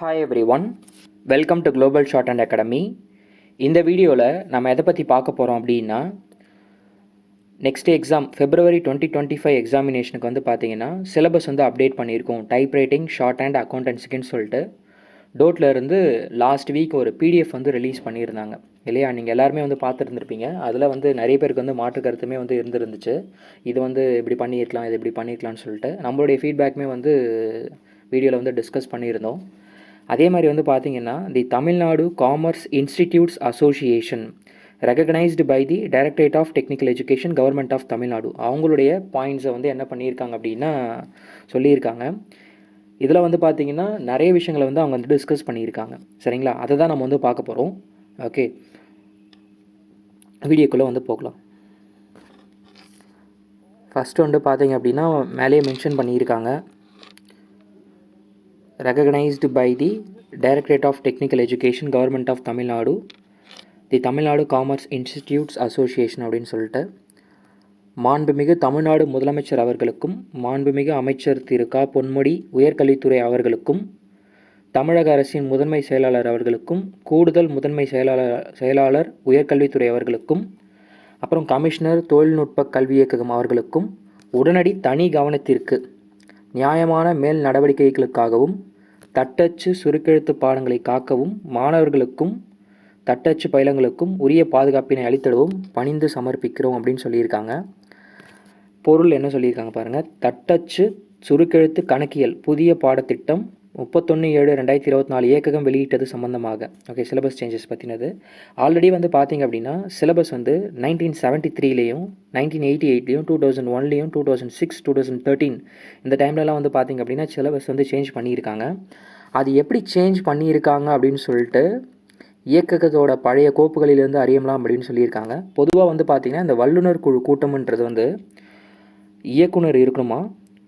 Hi every welcome to global shorthand academy இந்த வீடியோவில் நம்ம எதை பற்றி பார்க்க போகிறோம் அப்படின்னா next exam February twenty twenty five எக்ஸாமினேஷனுக்கு வந்து பார்த்தீங்கன்னா சிலபஸ் வந்து அப்டேட் பண்ணியிருக்கோம். டைப் ரைட்டிங் ஷார்ட் அண்ட் அக்கௌண்டன்சிக்குன்னு சொல்லிட்டு. டோட்டில் இருந்து லாஸ்ட் வீக் ஒரு பிடிஎஃப் வந்து ரிலீஸ் பண்ணியிருந்தாங்க. இல்லையா? நீங்கள் எல்லாருமே வந்து பார்த்துருந்துருப்பீங்க. அதில் வந்து நிறைய பேருக்கு வந்து மாற்று கருத்துமே வந்து இருந்துருந்துச்சு. இது வந்து இப்படி பண்ணியிருக்கலாம் இது இப்படி பண்ணியிருக்கலாம்னு சொல்லிட்டு. நம்மளுடைய ஃபீட்பேக்குமே வந்து வீடியோவில் வந்து டிஸ்கஸ் பண்ணியிருந்தோம். அதே மாதிரி வந்து பார்த்திங்கன்னா the Tamil Nadu commerce institutes association recognised by the directorate of technical education government of Tamil Nadu அவங்களுடைய பாயிண்ட்ஸை வந்து என்ன பண்ணியிருக்காங்க அப்படின்னா சொல்லியிருக்காங்க. இதில் வந்து பார்த்திங்கன்னா நிறைய விஷயங்களை வந்து அவங்க வந்து டிஸ்கஸ் பண்ணியிருக்காங்க. சரிங்களா? அதை தான் நம்ம வந்து பார்க்க போகிறோம் ஓகே வீடியோக்குள்ளே வந்து போகலாம். ஃபஸ்ட்டு வந்து பார்த்தீங்க அப்படின்னா மேலேயே மென்ஷன் பண்ணியிருக்காங்க. Recognized by the Directorate of Technical Education Government of Tamil Nadu the Tamil Nadu commerce institutes association அப்படின்னு சொல்லிட்டு மாண்புமிகு தமிழ்நாடு முதலமைச்சர் அவர்களுக்கும் மாண்புமிகு அமைச்சர் திரு க. பொன்முடி உயர்கல்வித்துறை அவர்களுக்கும் தமிழக அரசின் முதன்மை செயலாளர் அவர்களுக்கும் கூடுதல் முதன்மை செயலாளர் செயலாளர் உயர்கல்வித்துறை அவர்களுக்கும் அப்புறம் கமிஷனர் தொழில்நுட்ப கல்வி இயக்ககம் அவர்களுக்கும் உடனடி தனி கவனத்திற்கு நியாயமான மேல் நடவடிக்கைகளுக்காகவும் தட்டச்சு சுருக்கெழுத்து பாடங்களை காக்கவும் மாணவர்களுக்கும் தட்டச்சு பயிலங்களுக்கும் உரிய பாதுகாப்பினை அளித்திடவும் பணிந்து சமர்ப்பிக்கிறோம் அப்படின்னு சொல்லியிருக்காங்க. பொருள் என்ன சொல்லியிருக்காங்க பாருங்கள் தட்டச்சு சுருக்கெழுத்து கணக்கியல் புதிய பாடத்திட்டம் முப்பத்தொன்று ஏழு ரெண்டாயிரத்தி இருபத்தி நாலு இயக்ககம் வெளியிட்டது சம்பந்தமாக. ஓகே சிலபஸ் சேஞ்சஸ் பற்றினது ஆல்ரெடி வந்து பார்த்தீங்க அப்படின்னா சிலபஸ் வந்து நைன்டீன் செவன்ட்டி த்ரீலேயும் நைன்டீன் எயிட்டி எயிட்லேயும் two thousand ஒன்லேயும் two thousand six two thousand thirteen இந்த டைம்லலாம் வந்து பார்த்தீங்க அப்படின்னா சிலபஸ் வந்து சேஞ்ச் பண்ணியிருக்காங்க. அது எப்படி சேஞ்ச் பண்ணியிருக்காங்க அப்படின்னு சொல்லிட்டு இயக்ககத்தோட பழைய கோப்புகளிலிருந்து அறியலாம் அப்படின்னு சொல்லியிருக்காங்க. பொதுவாக வந்து பார்த்திங்கன்னா இந்த வல்லுநர் குழு கூட்டம்ன்றது வந்து இயக்குனர் இருக்கணுமா?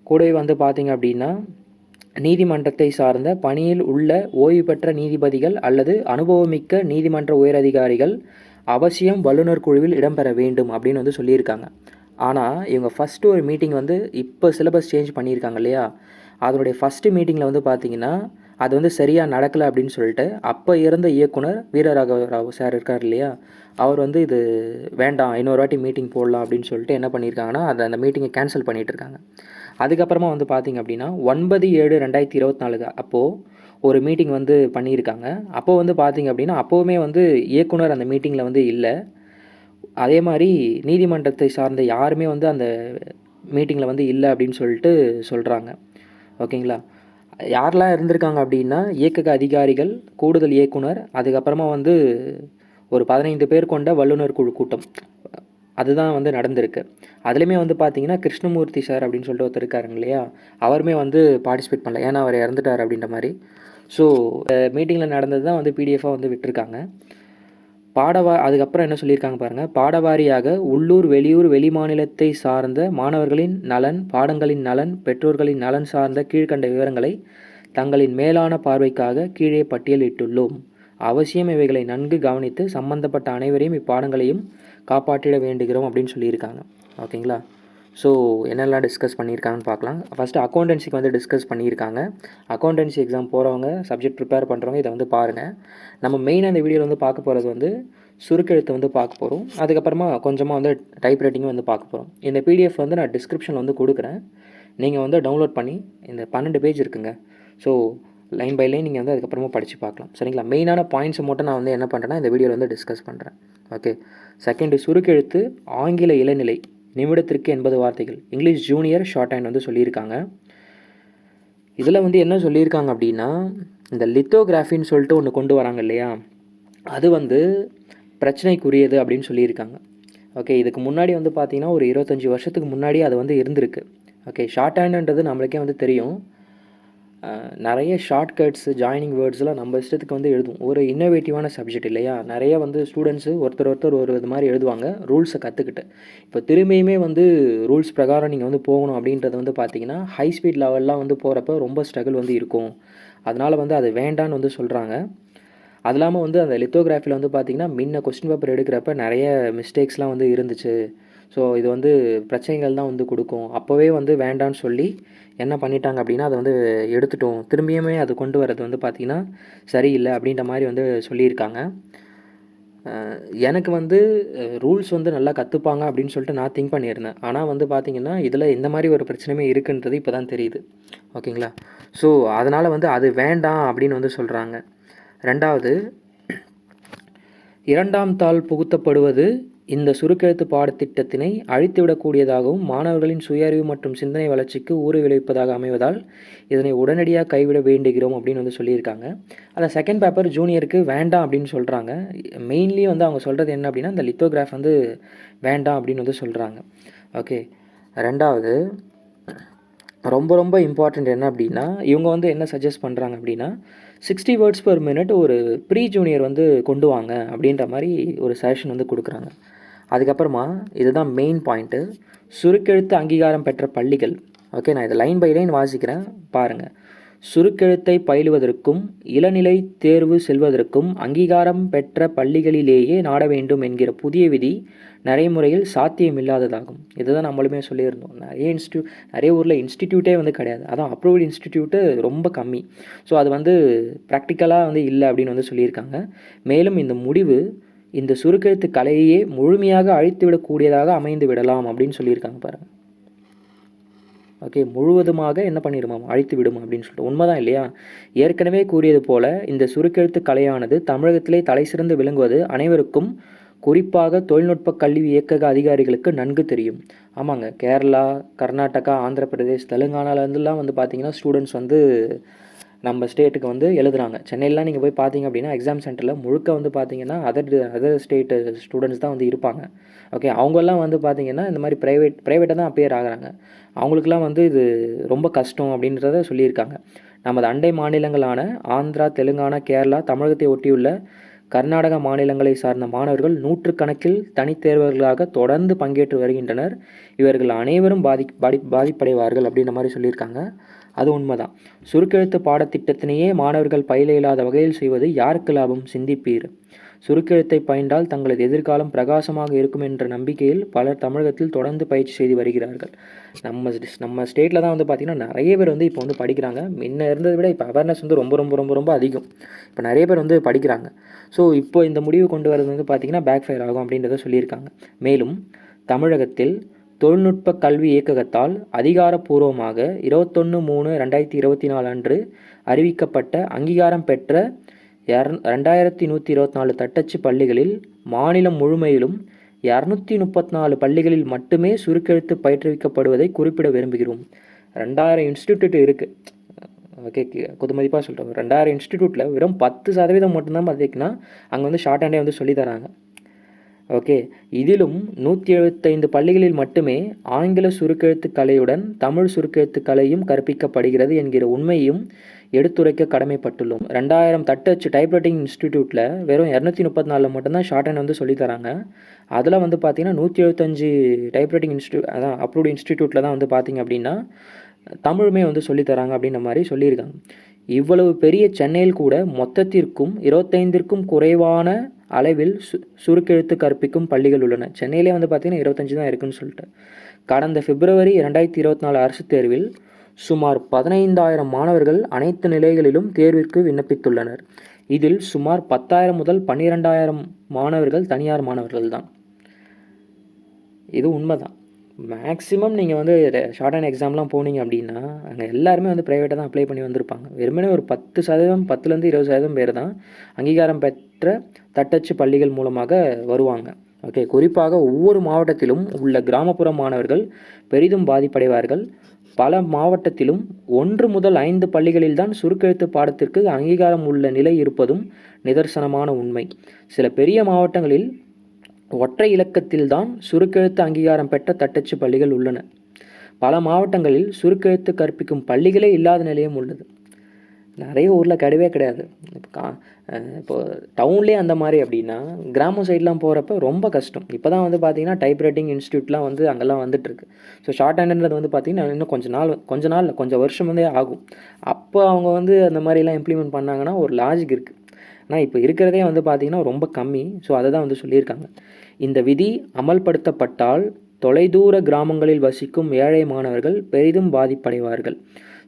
கூடவே வந்து பார்த்திங்க அப்படின்னா நீதிமன்றத்தை சார்ந்த பணியில் உள்ள ஓய்வு பெற்ற நீதிபதிகள் அல்லது அனுபவமிக்க நீதிமன்ற உயரதிகாரிகள் அவசியம் வல்லுநர் குழுவில் இடம்பெற வேண்டும் அப்படின்னு வந்து சொல்லியிருக்காங்க. ஆனால் இவங்க ஃபஸ்ட்டு ஒரு மீட்டிங் வந்து இப்போ சிலபஸ் சேஞ்ச் பண்ணியிருக்காங்க இல்லையா? அதனுடைய ஃபஸ்ட்டு மீட்டிங்கில் வந்து பார்த்தீங்கன்னா அது வந்து சரியாக நடக்கலை அப்படின்னு சொல்லிட்டு அப்போ இருந்த இயக்குனர் வீரராகவ ராவ் சார் இருக்கார் இல்லையா? அவர் வந்து இது வேண்டாம் இன்னொரு வாட்டி மீட்டிங் போடலாம் அப்படின்னு சொல்லிட்டு என்ன பண்ணியிருக்காங்கன்னா அதை அந்த மீட்டிங்கை கேன்சல் பண்ணிகிட்டு இருக்காங்க. அதுக்கப்புறமா வந்து பார்த்திங்க அப்படின்னா ஒன்பது ஏழு ரெண்டாயிரத்தி இருபத்தி நாலுக்கு அப்போது ஒரு மீட்டிங் வந்து பண்ணியிருக்காங்க. அப்போது வந்து பார்த்திங்க அப்படின்னா அப்போவுமே வந்து இயக்குனர் அந்த மீட்டிங்கில் வந்து இல்லை. அதே மாதிரி நீதிமன்றத்தை சார்ந்த யாருமே வந்து அந்த மீட்டிங்கில் வந்து இல்லை அப்படின்னு சொல்லிட்டு சொல்கிறாங்க ஓகேங்களா? யாரெல்லாம் இருந்திருக்காங்க அப்படின்னா இயக்கக அதிகாரிகள் கூடுதல் இயக்குனர் அதுக்கப்புறமா வந்து ஒரு பதினைந்து பேர் கொண்ட வல்லுநர் குழு கூட்டம். அதுதான் வந்து நடந்திருக்கு. அதுலேயுமே வந்து பார்த்தீங்கன்னா கிருஷ்ணமூர்த்தி சார் அப்படின்னு சொல்லிட்டு ஒருத்தர் இருக்காருங்க இல்லையா? அவருமே வந்து பார்ட்டிசிபேட் பண்ணல. ஏன்னா அவர் இறந்துட்டார் அப்படின்ற மாதிரி. ஸோ மீட்டிங்கில் நடந்தது தான் வந்து பிடிஎஃபாக வந்து விட்டுருக்காங்க. பாடவா அதுக்கப்புறம் என்ன சொல்லியிருக்காங்க பாருங்கள் பாடவாரியாக உள்ளூர் வெளியூர் வெளிமாநிலத்தை சார்ந்த மாணவர்களின் நலன் பாடங்களின் நலன் பெற்றோர்களின் நலன் சார்ந்த கீழ்கண்ட விவரங்களை தங்களின் மேலான பார்வைக்காக கீழே பட்டியலிட்டுள்ளோம். அவசியம் இவைகளை நன்கு கவனித்து சம்பந்தப்பட்ட அனைவரையும் இப்பாடங்களையும் காப்பாற்றிட வேண்டுகிறோம் அப்படின்னு சொல்லியிருக்காங்க. ஓகேங்களா? ஸோ என்னெல்லாம் டிஸ்கஸ் பண்ணியிருக்காங்கன்னு பார்க்கலாம். ஃபஸ்ட்டு அக்கௌண்டன்சிக்கு வந்து டிஸ்கஸ் பண்ணியிருக்காங்க. அக்கௌண்டன்சி எக்ஸாம் போகிறவங்க சப்ஜெக்ட் ப்ரிப்பேர் பண்ணுறவங்க இதை வந்து பாருங்கள் நம்ம மெயினாக இந்த வீடியோவில் வந்து பார்க்க போகிறது வந்து சுருக்கெழுத்து வந்து பார்க்க போகிறோம் அதுக்கப்புறமா கொஞ்சமாக வந்து டைப் ரைட்டிங்கும் வந்து பார்க்க போகிறோம் இந்த பிடிஎஃப் வந்து நான் டிஸ்கிரிப்ஷனில் வந்து கொடுக்குறேன். நீங்கள் வந்து டவுன்லோட் பண்ணி இந்த பன்னெண்டு பேஜ் இருக்குங்க. ஸோ லைன் பை லைன் நீங்கள் வந்து அதுக்கப்புறமா படித்து பார்க்கலாம். சரிங்களா? மெயினான பாயிண்ட்ஸை மட்டும் நான் வந்து என்ன பண்ணுறேன்னா இந்த வீடியோவில் வந்து டிஸ்கஸ் பண்ணுறேன் ஓகே செகண்டு சுருக்கெழுத்து ஆங்கில இளநிலை நிமிடத்திற்கு எண்பது வார்த்தைகள். இங்கிலீஷ் ஜூனியர் ஷார்ட் ஹேண்ட் வந்து சொல்லியிருக்காங்க. இதில் வந்து என்ன சொல்லியிருக்காங்க அப்படின்னா இந்த லித்தோகிராஃபின்னு சொல்லிட்டு ஒன்று கொண்டு வராங்க இல்லையா? அது வந்து பிரச்சனைக்குரியது அப்படின்னு சொல்லியிருக்காங்க. ஓகே இதுக்கு முன்னாடி வந்து பார்த்திங்கன்னா ஒரு இருபத்தஞ்சி வருஷத்துக்கு முன்னாடி அது வந்து இருந்திருக்கு. ஓகே ஷார்ட் ஹேண்டுன்றது நம்மளுக்கே வந்து தெரியும். நிறைய ஷார்ட்கட்ஸு ஜாயினிங் வேர்ட்ஸ்லாம் நம்ம இஷ்டத்துக்கு வந்து எழுதும் ஒரு இன்னோவேட்டிவான சப்ஜெக்ட் இல்லையா? நிறைய வந்து ஸ்டூடெண்ட்ஸு ஒருத்தர் ஒருத்தர் ஒரு இது மாதிரி எழுதுவாங்க ரூல்ஸை கற்றுக்கிட்டு இப்போ திரும்பியுமே வந்து ரூல்ஸ் பிரகாரம் நீங்கள் வந்து போகணும் அப்படின்றது வந்து பார்த்தீங்கன்னா ஹை ஸ்பீட் லெவல்லாம் வந்து போகிறப்ப ரொம்ப ஸ்ட்ரகிள் வந்து இருக்கும். அதனால் வந்து அது வேண்டான்னு வந்து சொல்கிறாங்க அது இல்லாமல் வந்து அந்த லித்தோகிராஃபியில் வந்து பார்த்திங்கன்னா முன்ன கொஸ்டின் பேப்பர் எடுக்கிறப்ப நிறைய மிஸ்டேக்ஸ்லாம் வந்து இருந்துச்சு. ஸோ இது வந்து பிரச்சனைகள் தான் வந்து கொடுக்கும். அப்போவே வந்து வேண்டான்னு சொல்லி என்ன பண்ணிட்டாங்க அப்படின்னா அதை வந்து எடுத்துட்டோம். திரும்பியுமே அது கொண்டு வரது வந்து பார்த்திங்கன்னா சரியில்லை அப்படின்ற மாதிரி வந்து சொல்லியிருக்காங்க. எனக்கு வந்து ரூல்ஸ் வந்து நல்லா கற்றுப்பாங்க அப்படின்னு சொல்லிட்டு நான் திங்க் பண்ணியிருந்தேன். ஆனால் வந்து பார்த்திங்கன்னா இதில் இந்த மாதிரி ஒரு பிரச்சனையுமே இருக்குன்றது இப்போ தான் தெரியுது. ஓகேங்களா? ஸோ அதனால் வந்து அது வேண்டாம் அப்படின்னு வந்து சொல்கிறாங்க ரெண்டாவது இரண்டாம் தாள் புகுத்தப்படுவது இந்த சுருக்கெழுத்து பாடத்திட்டத்தினை அழித்துவிடக்கூடியதாகவும் மாணவர்களின் சுய அறிவு மற்றும் சிந்தனை வளர்ச்சிக்கு ஊறு விளைவிப்பதாக அமைவதால் இதனை உடனடியாக கைவிட வேண்டுகிறோம் அப்படின்னு வந்து சொல்லியிருக்காங்க. அதில் செகண்ட் பேப்பர் ஜூனியருக்கு வேண்டாம் அப்படின்னு சொல்கிறாங்க மெயின்லி வந்து அவங்க சொல்கிறது என்ன அப்படின்னா இந்த லித்தோகிராஃப் வந்து வேண்டாம் அப்படின்னு வந்து சொல்கிறாங்க ஓகே ரெண்டாவது ரொம்ப ரொம்ப இம்பார்ட்டண்ட் என்ன அப்படின்னா இவங்க வந்து என்ன சஜஸ்ட் பண்ணுறாங்க அப்படின்னா சிக்ஸ்டி வேர்ட்ஸ் பர் மினிட் ஒரு ப்ரீ ஜூனியர் வந்து கொண்டு வாங்க அப்படின்ற மாதிரி ஒரு சஜஷன் வந்து கொடுக்குறாங்க. அதுக்கப்புறமா இதுதான் மெயின் பாயிண்ட்டு சுருக்கெழுத்து அங்கீகாரம் பெற்ற பள்ளிகள். ஓகே நான் இதை லைன் பை லைன் வாசிக்கிறேன். பாருங்கள் சுருக்கெழுத்தை பயிலுவதற்கும் இளநிலை தேர்வு செல்வதற்கும் அங்கீகாரம் பெற்ற பள்ளிகளிலேயே நாட வேண்டும் என்கிற புதிய விதி நடைமுறையில் சாத்தியமில்லாததாகும். இதுதான் நம்மளுமே சொல்லியிருந்தோம். நிறைய இன்ஸ்டியூட் நிறைய ஊரில் இன்ஸ்டிடியூட்டே வந்து கிடையாது. அதான் அப்ரூவ்டு இன்ஸ்டிடியூட்டு ரொம்ப கம்மி. ஸோ அது வந்து ப்ராக்டிக்கலாக வந்து இல்லை அப்படின்னு வந்து சொல்லியிருக்காங்க. மேலும் இந்த முடிவு இந்த சுருக்கெழுத்து கலையையே முழுமையாக அழித்துவிடக்கூடியதாக அமைந்து விடலாம் அப்படின்னு சொல்லியிருக்காங்க பாருங்கள் ஓகே முழுவதுமாக என்ன பண்ணிடுமாம் அழித்து விடும் அப்படின்னு சொல்லிட்டு. உண்மைதான் இல்லையா? ஏற்கனவே கூறியது போல இந்த சுருக்கெழுத்து கலையானது தமிழகத்திலே தலை சிறந்து விளங்குவது அனைவருக்கும் குறிப்பாக தொழில்நுட்ப கல்வி இயக்கக அதிகாரிகளுக்கு நன்கு தெரியும். ஆமாங்க கேரளா கர்நாடகா ஆந்திர பிரதேஷ் தெலுங்கானாலேருந்துலாம் வந்து பார்த்திங்கன்னா ஸ்டூடெண்ட்ஸ் வந்து நம்ம ஸ்டேட்டுக்கு வந்து எழுதுறாங்க. சென்னையிலாம் நீங்கள் போய் பார்த்தீங்க அப்படின்னா எக்ஸாம் சென்டரில் முழுக்க வந்து பார்த்தீங்கன்னா அதர் அதர் ஸ்டேட் ஸ்டூடெண்ட்ஸ் தான் வந்து இருப்பாங்க. ஓகே அவங்கெல்லாம் வந்து பார்த்தீங்கன்னா இந்த மாதிரி ப்ரைவேட் ப்ரைவேட்டாக தான் அப்பேர் ஆகுறாங்க. அவங்களுக்குலாம் வந்து இது ரொம்ப கஷ்டம் அப்படின்றத சொல்லியிருக்காங்க. நமது அண்டை மாநிலங்களான ஆந்திரா தெலுங்கானா கேரளா தமிழகத்தை ஒட்டியுள்ள கர்நாடக மாநிலங்களை சார்ந்த மாணவர்கள் நூற்றுக்கணக்கில் தனித்தேர்வர்களாக தொடர்ந்து பங்கேற்று வருகின்றனர். இவர்கள் அனைவரும் பாதி பாதி பாதிப்படைவார்கள் அப்படின்ற மாதிரி சொல்லியிருக்காங்க. அது உண்மைதான். சுருக்கெழுத்து பாடத்திட்டத்தினையே மாணவர்கள் பயில இயலாத வகையில் செய்வது யாருக்கு லாபம்? சிந்திப்பீர். சுருக்கெழுத்தை பயின்றால் தங்களது எதிர்காலம் பிரகாசமாக இருக்கும் என்ற நம்பிக்கையில் பலர் தமிழகத்தில் தொடர்ந்து பயிற்சி செய்து வருகிறார்கள். நம்ம நம்ம ஸ்டேட்டில் தான் வந்து பார்த்திங்கன்னா நிறைய பேர் வந்து இப்போ வந்து படிக்கிறாங்க. முன்ன இருந்ததை விட இப்போ அவேர்னஸ் வந்து ரொம்ப ரொம்ப ரொம்ப ரொம்ப அதிகம். இப்போ நிறைய பேர் வந்து படிக்கிறாங்க. ஸோ இப்போ இந்த முடிவு கொண்டு வரது வந்து பார்த்திங்கன்னா பேக் ஃபயர் ஆகும் அப்படின்றத சொல்லியிருக்காங்க. மேலும் தமிழகத்தில் தொழில்நுட்ப கல்வி இயக்ககத்தால் அதிகாரப்பூர்வமாக இருபத்தொன்று மூணு ரெண்டாயிரத்தி இருபத்தி நாலு அன்று அறிவிக்கப்பட்ட அங்கீகாரம் பெற்ற ரெண்டாயிரத்தி நூற்றி இருபத்தி நாலு தட்டச்சு பள்ளிகளில் மாநிலம் முழுமையிலும் இரநூத்தி முப்பத்தி நாலு பள்ளிகளில் மட்டுமே சுருக்கெழுத்து பயிற்றுவிக்கப்படுவதை குறிப்பிட விரும்புகிறோம். ரெண்டாயிரம் இன்ஸ்டிடியூட் இருக்குது ஓகே கொதுமதிப்பாக சொல்கிறோம் ரெண்டாயிரம் இன்ஸ்டிடியூட்டில் வெறும் பத்து சதவீதம் மட்டும்தான் பார்த்தீங்கன்னா அங்கே வந்து ஷார்ட் ஹேண்டே வந்து சொல்லி தராங்க. ஓகே இதிலும் நூற்றி எழுபத்தைந்து பள்ளிகளில் மட்டுமே ஆங்கில சுருக்கெழுத்து கலையுடன் தமிழ் சுருக்கெழுத்து கலையும் கற்பிக்கப்படுகிறது என்கிற உண்மையும் எடுத்துரைக்க கடமைப்பட்டுள்ளோம். ரெண்டாயிரம் தட்டச்சு டைப்ரைட்டிங் இன்ஸ்டிடியூட்டில் வெறும் இரநூத்தி முப்பத்தி நாலில் மட்டும்தான் ஷார்ட் ஹேண்ட் வந்து சொல்லித் தராங்க. அதில் வந்து பார்த்தீங்கன்னா நூற்றி எழுபத்தஞ்சு டைப்ரைட்டிங் இன்ஸ்டியூட் அதான் அப்ரூவ்டு இன்ஸ்டிடியூட்டில் தான் வந்து பார்த்தீங்க அப்படின்னா தமிழுமே வந்து சொல்லித் தராங்க அப்படின்ற மாதிரி சொல்லியிருக்காங்க. இவ்வளவு பெரிய சென்னையில் கூட மொத்தத்திற்கும் இருபத்தைந்திற்கும் குறைவான அளவில் சு சுருக்கெழுத்து கற்பிக்கும் பள்ளிகள் உள்ளன. சென்னையிலே வந்து பார்த்திங்கன்னா இருபத்தஞ்சி தான் இருக்குன்னு சொல்லிட்டு. கடந்த பிப்ரவரி ரெண்டாயிரத்தி இருபத்தி நாலு அரசு தேர்வில் சுமார் பதினைந்தாயிரம் மாணவர்கள் அனைத்து நிலைகளிலும் தேர்விற்கு விண்ணப்பித்துள்ளனர். இதில் சுமார் பத்தாயிரம் முதல் பன்னிரெண்டாயிரம் மாணவர்கள் தனியார் மாணவர்கள் தான். இது உண்மைதான். மேக்ஸிமம் நீங்கள் வந்து ஷார்ட் எக்ஸாம்லாம் போனீங்க அப்படின்னா அங்கே எல்லாருமே வந்து ப்ரைவேட்டாக தான் அப்ளை பண்ணி வந்திருப்பாங்க. வெறுமனே ஒரு பத்து சதவீதம் பத்துலேருந்து இருபது சதவீதம் பேர் தான் அங்கீகாரம் பெற்ற தட்டச்சு பள்ளிகள் மூலமாக வருவாங்க. ஓகே குறிப்பாக ஒவ்வொரு மாவட்டத்திலும் உள்ள கிராமப்புற மாணவர்கள் பெரிதும் பாதிப்படைவார்கள். பல மாவட்டத்திலும் ஒன்று முதல் ஐந்து பள்ளிகளில்தான் சுருக்கெழுத்து பாடத்திற்கு அங்கீகாரம் உள்ள நிலை இருப்பதும் நிதர்சனமான உண்மை. சில பெரிய மாவட்டங்களில் ஒற்றை இலக்கத்தில்தான் சுருக்கெழுத்து அங்கீகாரம் பெற்ற தட்டச்சு பள்ளிகள் உள்ளன. பல மாவட்டங்களில் சுருக்கெழுத்து கற்பிக்கும் பள்ளிகளே இல்லாத நிலையும் உள்ளது. நிறைய ஊரில் கிடையவே கிடையாது. இப்போ கா இப்போ டவுன்லேயே அந்த மாதிரி அப்படின்னா கிராம சைட்லாம் போகிறப்ப ரொம்ப கஷ்டம். இப்போ தான் வந்து பார்த்தீங்கன்னா டைப்ரைட்டிங் இன்ஸ்டியூட்லாம் வந்து அங்கெல்லாம் வந்துட்டுருக்கு. ஸோ ஷார்ட் ஹேண்டுன்றது வந்து பார்த்திங்கன்னா இன்னும் கொஞ்சம் நாள் கொஞ்ச நாள் கொஞ்சம் வருஷம் வந்து ஆகும். அப்போ அவங்க வந்து அந்த மாதிரிலாம் இம்ப்ளிமெண்ட் பண்ணாங்கன்னா ஒரு லாஜிக் இருக்குது ஆனால் இப்போ இருக்கிறதே வந்து பார்த்திங்கன்னா ரொம்ப கம்மி. ஸோ அதை தான் வந்து சொல்லியிருக்காங்க. இந்த விதி அமல்படுத்தப்பட்டால் தொலைதூர கிராமங்களில் வசிக்கும் ஏழை மாணவர்கள் பெரிதும் பாதிப்படைவார்கள்.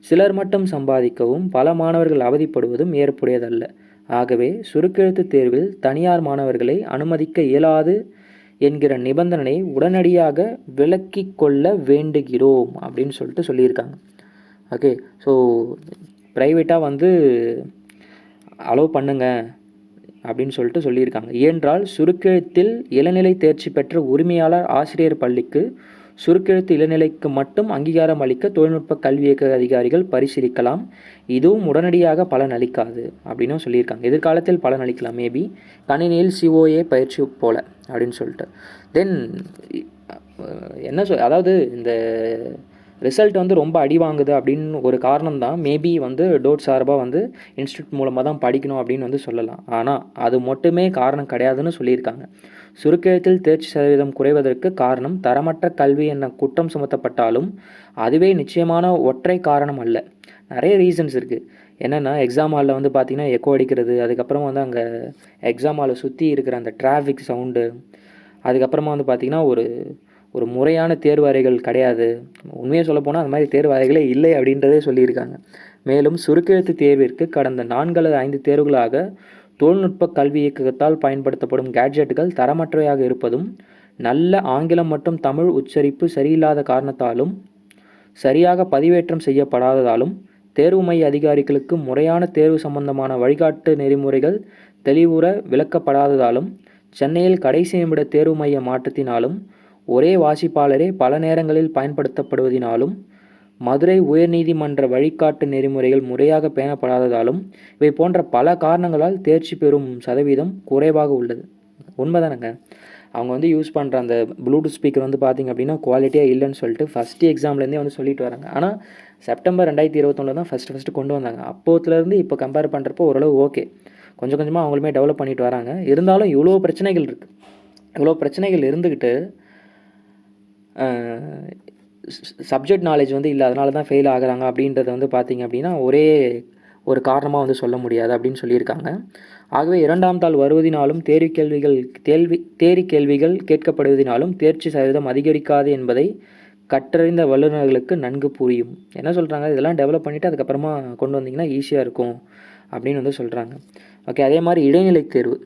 சிலர் மட்டும் சம்பாதிக்கவும் பல மாணவர்கள் அவதிப்படுவதும் ஏற்புடையதல்ல. ஆகவே சுருக்கெழுத்து தேர்வில் தனியார் மாணவர்களை அனுமதிக்க இயலாது என்கிற நிபந்தனை உடனடியாக விலக்கி கொள்ள வேண்டுகிறோம் அப்படின்னு சொல்லிட்டு சொல்லியிருக்காங்க. ஓகே ஸோ ப்ரைவேட்டாக வந்து அலோவ் பண்ணுங்க அப்படின்னு சொல்லிட்டு சொல்லியிருக்காங்க. ஏனென்றால் சுருக்கெழுத்தில் இளநிலை தேர்ச்சி பெற்ற உரிமையாளர் ஆசிரியர் பள்ளிக்கு சுருக்கெழுத்து இளநிலைக்கு மட்டும் அங்கீகாரம் அளிக்க தொழில்நுட்ப கல்வி இயக்க அதிகாரிகள் பரிசீலிக்கலாம். இதுவும் உடனடியாக பலன் அளிக்காது அப்படின்னும் சொல்லியிருக்காங்க. எதிர்காலத்தில் பலன் அளிக்கலாம் மேபி கணினியில் சிஓஏ பயிற்சி போல அப்படின்னு சொல்லிட்டு. தென் என்ன சொல் அதாவது இந்த ரிசல்ட் வந்து ரொம்ப அடி வாங்குது அப்படின்னு ஒரு காரணம் தான் மேபி வந்து டோட் சார்பாக வந்து இன்ஸ்டியூட் மூலமாக தான் படிக்கணும் அப்படின்னு வந்து சொல்லலாம். ஆனால் அது மட்டுமே காரணம் கிடையாதுன்னு சொல்லியிருக்காங்க. சுருக்கெழுத்தில் தேர்ச்சி சதவீதம் குறைவதற்கு காரணம் தரமற்ற கல்வி என குற்றம் சுமத்தப்பட்டாலும் அதுவே நிச்சயமான ஒற்றை காரணம் அல்ல. நிறைய ரீசன்ஸ் இருக்குது என்னென்னா எக்ஸாம் ஹாலில் வந்து பார்த்திங்கன்னா எக்கோ அடிக்கிறது அதுக்கப்புறம் வந்து அங்கே எக்ஸாம் ஹாலை சுற்றி இருக்கிற அந்த டிராஃபிக் சவுண்டு அதுக்கப்புறமா வந்து பார்த்திங்கன்னா ஒரு ஒரு முறையான தேர்வு அறைகள் கிடையாது உண்மையாக சொல்லப்போனால் அந்த மாதிரி தேர்வு அறைகளே இல்லை அப்படின்றதே சொல்லியிருக்காங்க. மேலும் சுருக்கெழுத்து தேர்விற்கு கடந்த நான்கு அல்லது ஐந்து தேர்வுகளாக தொழில்நுட்ப கல்வி இயக்கத்தால் பயன்படுத்தப்படும் கேட்ஜெட்டுகள் தரமற்றவையாக இருப்பதும் நல்ல ஆங்கிலம் மற்றும் தமிழ் உச்சரிப்பு சரியில்லாத காரணத்தாலும் சரியாக பதிவேற்றம் செய்யப்படாததாலும் தேர்வு மைய அதிகாரிகளுக்கு முறையான தேர்வு சம்பந்தமான வழிகாட்டு நெறிமுறைகள் தெளிவுற விளக்கப்படாததாலும் சென்னையில் கடைசி நிமிட தேர்வு மைய மாற்றத்தினாலும் ஒரே வாசிப்பாளரே பல நேரங்களில் பயன்படுத்தப்படுவதினாலும் மதுரை உயர்நீதிமன்ற வழிகாட்டு நெறிமுறைகள் முறையாக பேணப்படாததாலும் இவை போன்ற பல காரணங்களால் தேர்ச்சி பெறும் சதவீதம் குறைவாக உள்ளது. உண்மைதானங்க? அவங்க வந்து யூஸ் பண்ணுற அந்த ப்ளூடூத் ஸ்பீக்கர் வந்து பார்த்திங்க அப்படின்னா குவாலிட்டியாக இல்லைன்னு சொல்லிட்டு ஃபஸ்ட்டு எக்ஸாம்லேருந்தே வந்து சொல்லிட்டு வராங்க. ஆனால் செப்டம்பர் ரெண்டாயிரத்தி இருபத்தொன்னில் தான் ஃபஸ்ட்டு ஃபஸ்ட்டு கொண்டு வந்தாங்க. அப்போத்துலேருந்து இப்போ கம்பேர் பண்ணுறப்போ ஓரளவு ஓகே கொஞ்சம் கொஞ்சமாக அவங்களுமே டெவலப் பண்ணிட்டு வராங்க. இருந்தாலும் இவ்வளோ பிரச்சனைகள் இருக்குது இவ்வளோ பிரச்சனைகள் இருந்துக்கிட்டு சப்ஜெக்ட் நாலேஜ் வந்து இல்லை அதனால தான் ஃபெயில் ஆகுறாங்க அப்படின்றத வந்து பார்த்திங்க அப்படின்னா ஒரே ஒரு காரணமாக வந்து சொல்ல முடியாது அப்படின்னு சொல்லியிருக்காங்க. ஆகவே இரண்டாம் தாள் வருவதினாலும் தேர்வு கேள்விகள் கேள்வி தேரி கேள்விகள் கேட்கப்படுவதினாலும் தேர்ச்சி சதவீதம் அதிகரிக்காது என்பதை கற்றறிந்த வல்லுநர்களுக்கு நன்கு புரியும். என்ன சொல்கிறாங்க இதெல்லாம் டெவலப் பண்ணிவிட்டு அதுக்கப்புறமா கொண்டு வந்தீங்கன்னா ஈஸியாக இருக்கும் அப்படின்னு வந்து சொல்கிறாங்க ஓகே அதே மாதிரி இடைநிலை தேர்வு.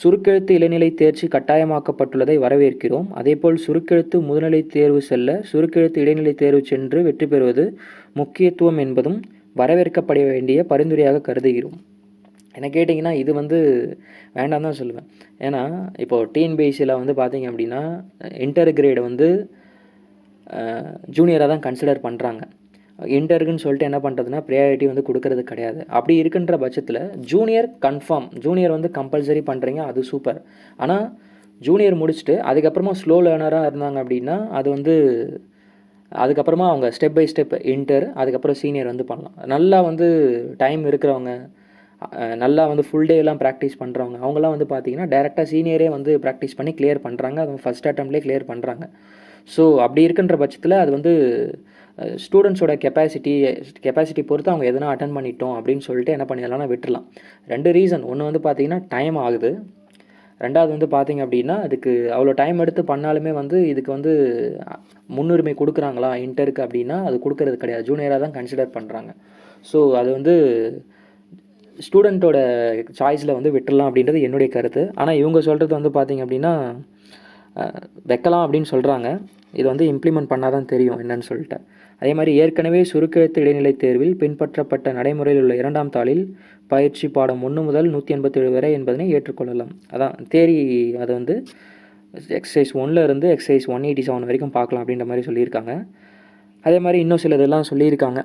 சுருக்கெழுத்து இளநிலை தேர்ச்சி கட்டாயமாக்கப்பட்டுள்ளதை வரவேற்கிறோம். அதேபோல் சுருக்கெழுத்து முதுநிலை தேர்வு செல்ல சுருக்கெழுத்து இடைநிலை தேர்வு சென்று வெற்றி பெறுவது முக்கியத்துவம் என்பதும் வரவேற்கப்பட வேண்டிய பரிந்துரையாக கருதுகிறோம். என்ன கேட்டிங்கன்னா இது வந்து வேண்டாம் தான் சொல்லுவேன். ஏன்னா இப்போது டிஎன்பிஎஸ்சியில் வந்து பார்த்தீங்க அப்படின்னா இன்டர் கிரேடை வந்து ஜூனியராக தான் கன்சிடர் பண்ணுறாங்க இன்டர்க்குன்னு சொல்லிட்டு என்ன பண்ணுறதுனா ப்ரையாரிட்டி வந்து கொடுக்கறது கிடையாது. அப்படி இருக்குன்ற பட்சத்தில் ஜூனியர் கன்ஃபார்ம் ஜூனியர் வந்து கம்பல்சரி பண்ணுறீங்க அது சூப்பர் ஆனால் ஜூனியர் முடிச்சுட்டு அதுக்கப்புறமா ஸ்லோ லேர்னராக இருந்தாங்க அப்படின்னா அது வந்து அதுக்கப்புறமா அவங்க ஸ்டெப் பை ஸ்டெப் இன்டர் அதுக்கப்புறம் சீனியர் வந்து பண்ணலாம். நல்லா வந்து டைம் இருக்கிறவங்க நல்லா வந்து ஃபுல் டேலாம் ப்ராக்டிஸ் பண்ணுறவங்க அவங்களாம் வந்து பார்த்தீங்கன்னா டேரெக்டாக சீனியரே வந்து ப்ராக்டிஸ் பண்ணி கிளியர் பண்ணுறாங்க அது ஃபஸ்ட் அட்டம்ப்ட்லேயே கிளியர் பண்ணுறாங்க ஸோ அப்படி இருக்குன்ற பட்சத்தில் அது வந்து ஸ்டூடெண்ட்ஸோட கெப்பாசிட்டி கெப்பாசிட்டி பொறுத்து அவங்க எதனா அட்டன் பண்ணிட்டோம் அப்படின்னு சொல்லிட்டு என்ன பண்ணிடலாம்னா விட்டுலாம் ரெண்டு ரீசன் ஒன்று வந்து பார்த்திங்கன்னா டைம் ஆகுது. ரெண்டாவது வந்து பார்த்திங்க அப்படின்னா அதுக்கு அவ்வளோ டைம் எடுத்து பண்ணாலுமே வந்து இதுக்கு வந்து முன்னுரிமை கொடுக்குறாங்களா? இன்டருக்கு அப்படின்னா அது கொடுக்கறது கிடையாது. ஜூனியராக தான் கன்சிடர் பண்ணுறாங்க ஸோ அது வந்து ஸ்டூடெண்ட்டோட சாய்ஸில் வந்து விட்டுடலாம் அப்படின்றது என்னுடைய கருத்து. ஆனால் இவங்க சொல்கிறது வந்து பார்த்திங்க அப்படின்னா வைக்கலாம் அப்படின்னு சொல்கிறாங்க இது வந்து இம்ப்ளிமெண்ட் பண்ணால் தான் தெரியும் என்னன்னு சொல்லிட்டு. அதே மாதிரி ஏற்கனவே சுருக்கெழுத்து இடைநிலை தேர்வில் பின்பற்றப்பட்ட நடைமுறையில் உள்ள இரண்டாம் தாளில் பயிற்சி பாடம் ஒன்று முதல் நூற்றி எண்பத்தேழு வரை என்பதனை ஏற்றுக்கொள்ளலாம். அதான் தேரி அதை வந்து எக்ஸசைஸ் ஒன்னில் இருந்து எக்ஸசைஸ் ஒன் எயிட்டி செவன் வரைக்கும் பார்க்கலாம் அப்படின்ற மாதிரி சொல்லியிருக்காங்க. அதே மாதிரி இன்னும் சில இதெல்லாம் சொல்லியிருக்காங்க.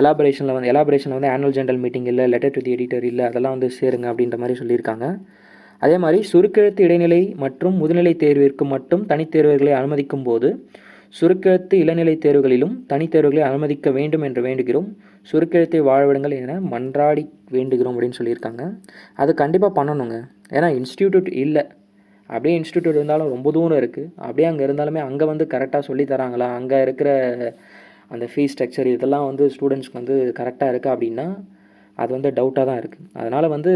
எலாபரேஷனில் வந்து எலாபரேஷனில் வந்து ஆனுவல் ஜென்ரல் மீட்டிங் இல்லை லெட்டர் டு தி எடிட்டர் இல்லை அதெல்லாம் வந்து சேருங்க அப்படின்ற மாதிரி சொல்லியிருக்காங்க. அதே மாதிரி சுருக்கெழுத்து இடைநிலை மற்றும் முதுநிலை தேர்விற்கு மட்டும் தனித்தேர்வுகளை அனுமதிக்கும் போது சுருக்கெழுத்து இளநிலை தேர்வுகளிலும் தனித்தேர்வுகளை அனுமதிக்க வேண்டும் என்று வேண்டுகிறோம். சுருக்கெழுத்தை வாழவிடுங்கள் என மன்றாடி வேண்டுகிறோம் அப்படின்னு சொல்லியிருக்காங்க. அது கண்டிப்பாக பண்ணணுங்க. ஏன்னா இன்ஸ்டியூட் இல்லை. அப்படியே இன்ஸ்டியூட் இருந்தாலும் ரொம்ப தூரம் இருக்குது அப்படியே அங்கே இருந்தாலுமே அங்கே வந்து கரெக்டாக சொல்லித்தராங்களா அங்கே இருக்கிற அந்த ஃபீஸ் ஸ்ட்ரக்சர் இதெல்லாம் வந்து ஸ்டூடெண்ட்ஸ்க்கு வந்து கரெக்டாக இருக்கா அப்படின்னா அது வந்து டவுட்டாக தான் இருக்குது அதனால் வந்து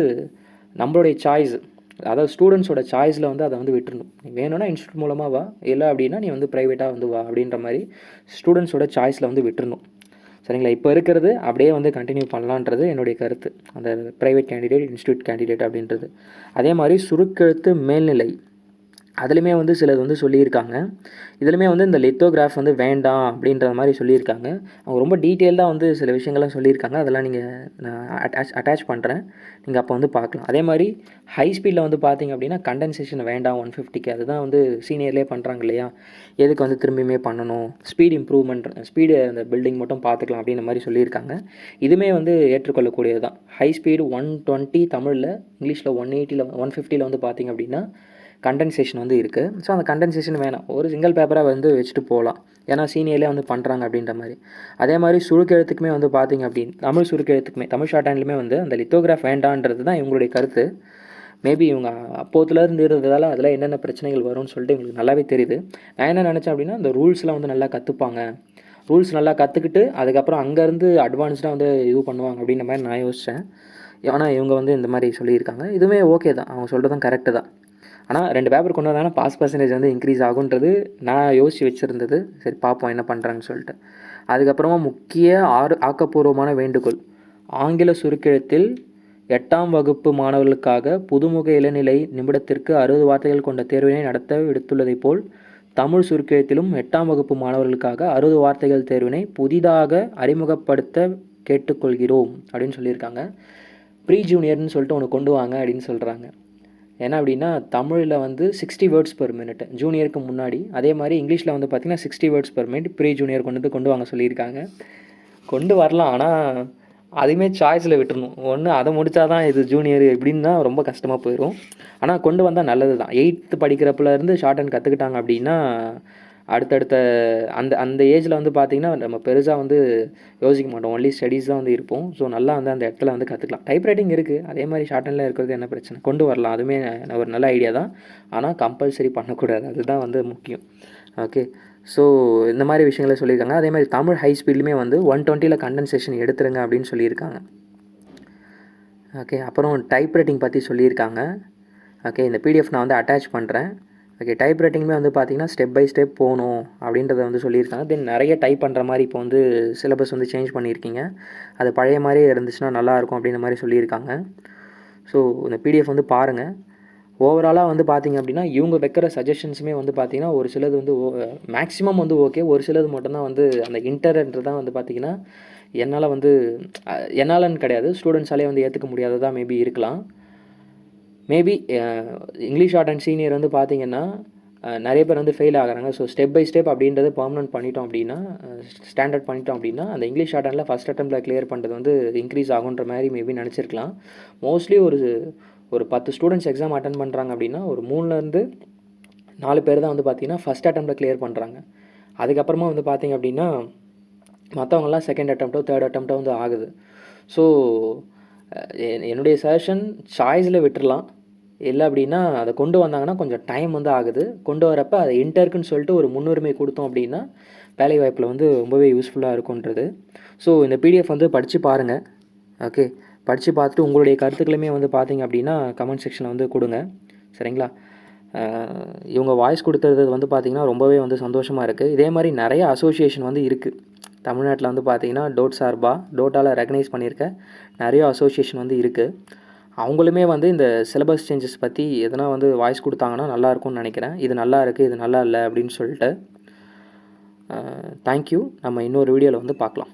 நம்மளுடைய சாய்ஸ் அதாவது ஸ்டூடெண்ட்ஸோட சாய்ஸில் வந்து அதை வந்து விட்டுருணும் நீ வேணும்னா இன்ஸ்டியூட் மூலமாக வா. இல்லை அப்படின்னா நீ வந்து ப்ரைவேட்டாக வந்து வா அப்படின்ற மாதிரி ஸ்டூடெண்ட்ஸோட சாய்ஸில் வந்து விட்டுருணும் சரிங்களா? இப்போ இருக்கிறது அப்படியே வந்து கண்டினியூ பண்ணலான்றது என்னுடைய கருத்து. அந்த ப்ரைவேட் கேண்டிடேட் இன்ஸ்டியூட் கேண்டிடேட் அப்படின்றது. அதே மாதிரி சுருக்கெழுத்து மேல்நிலை. அதுலேயுமே வந்து சிலது வந்து சொல்லியிருக்காங்க. இதுலையுமே வந்து இந்த லித்தோகிராஃப் வந்து வேண்டாம் அப்படின்ற மாதிரி சொல்லியிருக்காங்க. அவங்க ரொம்ப டீட்டெயில்டாக வந்து சில விஷயங்கள்லாம் சொல்லியிருக்காங்க. அதெல்லாம் நீங்கள் நான் அட்டாச் அட்டாச் பண்ணுறேன் நீங்கள் அப்போ வந்து பார்க்கலாம். அதே மாதிரி ஹை ஸ்பீடில் வந்து பார்த்தீங்க அப்படின்னா கண்டென்சேஷன் வேண்டாம் ஒன் ஃபிஃப்டிக்கு அதுதான் வந்து சீனியர்லேயே பண்ணுறாங்க இல்லையா? எதுக்கு வந்து திரும்பியுமே பண்ணணும்? ஸ்பீட் இம்ப்ரூவ்மெண்ட் ஸ்பீடு அந்த பில்டிங் மட்டும் பார்த்துக்கலாம் அப்படின்ற மாதிரி சொல்லியிருக்காங்க. இதுவுமே வந்து ஏற்றுக்கொள்ளக்கூடியது தான் ஹை ஸ்பீடு ஒன் டுவெண்ட்டி தமிழில் இங்கிலீஷில் ஒன் எயிட்டியில் ஒன் ஃபிஃப்டியில் வந்து பார்த்தீங்க அப்படின்னா கண்டென்சேஷன் வந்து இருக்குது ஸோ அந்த கண்டென்சேஷன் வேணாம். ஒரு சிங்கிள் பேப்பராக வந்து வச்சுட்டு போகலாம் ஏன்னா சீனியர்லேயே வந்து பண்ணுறாங்க அப்படின்ற மாதிரி. அதே மாதிரி சுருக்கெழுத்துக்குமே வந்து பார்த்தீங்க அப்படின்னு தமிழ் சுருக்கெழுத்துக்குமே தமிழ் ஷார்ட் ஹேண்ட்லுமே வந்து அந்த லித்தோகிராஃப் வேண்டான்றது தான் இவங்களுடைய கருத்து. மேபி இவங்க அப்போத்துலேருந்து இருந்ததால் அதில் என்னென்ன பிரச்சனைகள் வரும்னு சொல்லிட்டு எங்களுக்கு நல்லாவே தெரியுது. நான் என்ன நினச்சேன் அப்படின்னா அந்த ரூல்ஸ்லாம் வந்து நல்லா கற்றுப்பாங்க ரூல்ஸ் நல்லா கற்றுக்கிட்டு அதுக்கப்புறம் அங்கேருந்து அட்வான்ஸ்டாக வந்து இது பண்ணுவாங்க அப்படின்ற மாதிரி நான் யோசித்தேன் ஆனால் இவங்க வந்து இந்த மாதிரி சொல்லியிருக்காங்க. இதுவுமே ஓகே தான். அவங்க சொல்கிறதும் கரெக்டு தான். ஆனால் ரெண்டு பேப்பர் கொண்டு வந்தாலும் பாஸ் பர்சன்டேஜ் வந்து இன்க்ரீஸ் ஆகுன்றது நான் யோசித்து வச்சுருந்தது. சரி பார்ப்போம் என்ன பண்ணுறாங்கன்னு சொல்லிட்டு. அதுக்கப்புறமா முக்கிய ஆறு ஆக்கப்பூர்வமான வேண்டுகோள். ஆங்கில சுருக்கெழுத்தில் எட்டாம் வகுப்பு மாணவர்களுக்காக புதுமுக இளநிலை நிமிடத்திற்கு அறுபது வார்த்தைகள் கொண்ட தேர்வினை நடத்த விடுத்துள்ளதைப் போல் தமிழ் சுருக்கெழுத்திலும் எட்டாம் வகுப்பு மாணவர்களுக்காக அறுபது வார்த்தைகள் தேர்வினை புதிதாக அறிமுகப்படுத்த கேட்டுக்கொள்கிறோம் அப்படின்னு சொல்லியிருக்காங்க. ப்ரீ ஜூனியர்னு சொல்லிட்டு ஒன்று கொண்டு வாங்க அப்படின்னு சொல்கிறாங்க ஏன்னா அப்படின்னா தமிழில் வந்து சிக்ஸ்டி வேர்ட்ஸ் பெர் மினிட் ஜூனியருக்கு முன்னாடி. அதே மாதிரி இங்கிலீஷில் வந்து பார்த்திங்கன்னா sixty words per minute pre junior கொண்டு வந்து கொண்டு வாங்க சொல்லியிருக்காங்க. கொண்டு வரலாம். ஆனால் அதுவுமே சாய்ஸில் விட்டுறணும். ஒன்று அதை முடித்தா தான் இது ஜூனியர் இப்படின்னு தான் ரொம்ப கஷ்டமாக போயிடும் ஆனால் கொண்டு வந்தால் நல்லது தான் எயித்து படிக்கிறப்பிலேருந்து ஷார்ட் ஹேண்ட் கற்றுக்கிட்டாங்க அப்படின்னா அடுத்தடுத்த அந்த அந்த ஏஜில் வந்து பார்த்திங்கன்னா நம்ம பெருசாக வந்து யோசிக்க மாட்டோம். ஒன்லி ஸ்டடீஸ் தான் வந்து இருப்போம். ஸோ நல்லா வந்து அந்த இடத்துல வந்து கற்றுக்கலாம் டைப் ரைட்டிங் இருக்குது அதே மாதிரி ஷார்ட் ஹேண்டில் இருக்கிறது என்ன பிரச்சனை? கொண்டு வரலாம். அதுவுமே ஒரு நல்ல ஐடியா தான். ஆனால் கம்பல்சரி பண்ணக்கூடாது. அதுதான் வந்து முக்கியம். ஓகே ஸோ இந்த மாதிரி விஷயங்களை சொல்லியிருக்காங்க. அதே மாதிரி தமிழ் ஹை ஸ்பீட்லையுமே வந்து ஒன் டுவெண்ட்டியில் கண்டன்சேஷன் எடுத்துருங்க அப்படின்னு சொல்லியிருக்காங்க. ஓகே அப்புறம் டைப் ரைட்டிங் பற்றி சொல்லியிருக்காங்க. ஓகே இந்த பிடிஎஃப் நான் வந்து அட்டாச் பண்ணுறேன் ஓகே டைப் ரைட்டிங்குமே வந்து பார்த்திங்கன்னா ஸ்டெப் பை ஸ்டெப் போகணும் அப்படின்றத வந்து சொல்லியிருக்காங்க. தென் நிறைய டைப் பண்ணுற மாதிரி இப்போ வந்து சிலபஸ் வந்து சேஞ்ச் பண்ணியிருக்கீங்க. அது பழைய மாதிரியே இருந்துச்சுன்னா நல்லாயிருக்கும் அப்படின்ற மாதிரி சொல்லியிருக்காங்க. ஸோ இந்த பிடிஎஃப் வந்து பாருங்கள் ஓவராலாக வந்து பார்த்திங்க அப்படின்னா இவங்க வைக்கிற சஜஷன்ஸுமே வந்து பார்த்திங்கன்னா ஒரு சிலது வந்து மேக்ஸிமம் வந்து ஓகே ஒரு சிலது மட்டும்தான் வந்து அந்த இன்டர்ன்றது தான் வந்து பார்த்திங்கன்னா என்னால் வந்து என்னாலன்னு கிடையாது. ஸ்டூடெண்ட்ஸாலே வந்து ஏற்றுக்க முடியாததாக மேபி இருக்கலாம். Maybe English art and senior வந்து பார்த்திங்கன்னா uh, நிறைய பேர் வந்து ஃபெயில் ஆகிறாங்க. ஸோ ஸ்டெப் பை ஸ்டெப் அப்படின்றது பர்மனெண்ட் பண்ணிட்டோம் அப்படின்னா uh, ஸ்டாண்டர்ட் பண்ணிட்டோம் அப்படின்னா அந்த இங்கிலீஷ் ஷார்ட் ஃபஸ்ட் அட்டம்ப்டில் கிளியர் பண்ணுறது வந்து இன்க்ரீஸ் ஆகுன்ற மாதிரி மேபி நினச்சிருக்கலாம். மோஸ்ட்லி ஒரு ஒரு பத்து ஸ்டூடெண்ட்ஸ் எக்ஸாம் அட்டன் பண்ணுறாங்க அப்படின்னா ஒரு மூணுலேருந்து நாலு பேர் தான் வந்து பார்த்திங்கன்னா ஃபஸ்ட் அட்டம்ப்டில் கிளியர் பண்ணுறாங்க அதுக்கப்புறமா வந்து பார்த்திங்க அப்படின்னா மற்றவங்கலாம் செகண்ட் அட்டம்ப்டோ தேர்ட் அட்டம்ப்டோ வந்து ஆகுது. ஸோ என்னுடைய சஜஷன் சாய்ஸில் விட்டுடலாம் இல்லை அப்படின்னா அதை கொண்டு வந்தாங்கன்னா கொஞ்சம் டைம் வந்து ஆகுது. கொண்டு வரப்போ அதை இன்டர்க்குன்னு சொல்லிட்டு ஒரு முன்னுரிமை கொடுத்தோம் அப்படின்னா வேலை வாய்ப்பில் வந்து ரொம்பவே யூஸ்ஃபுல்லாக இருக்குன்றது ஸோ இந்த பிடிஎஃப் வந்து படித்து பாருங்கள் ஓகே படித்து பார்த்துட்டு உங்களுடைய கருத்துக்களுமே வந்து பார்த்தீங்க அப்படின்னா கமெண்ட் செக்ஷனில் வந்து கொடுங்க. சரிங்களா? இவங்க வாய்ஸ் கொடுத்தது வந்து பார்த்திங்கன்னா ரொம்பவே வந்து சந்தோஷமாக இருக்குது இதே மாதிரி நிறைய அசோசியேஷன் வந்து இருக்குது தமிழ்நாட்டில் வந்து பார்த்திங்கன்னா டோட் சார்பா டோட்டாவில் ரெகனைஸ் பண்ணியிருக்க நிறைய அசோசியேஷன் வந்து இருக்குது அவங்களுமே வந்து இந்த சிலபஸ் சேஞ்சஸ் பற்றி எதனா வந்து வாய்ஸ் கொடுத்தாங்கன்னா நல்லாயிருக்கும்னு நினைக்கிறேன். இது நல்லா இருக்குது இது நல்லா இல்லை அப்படின்னு சொல்லிட்டு தேங்க்யூ நம்ம இன்னொரு வீடியோவில் வந்து பார்க்கலாம்.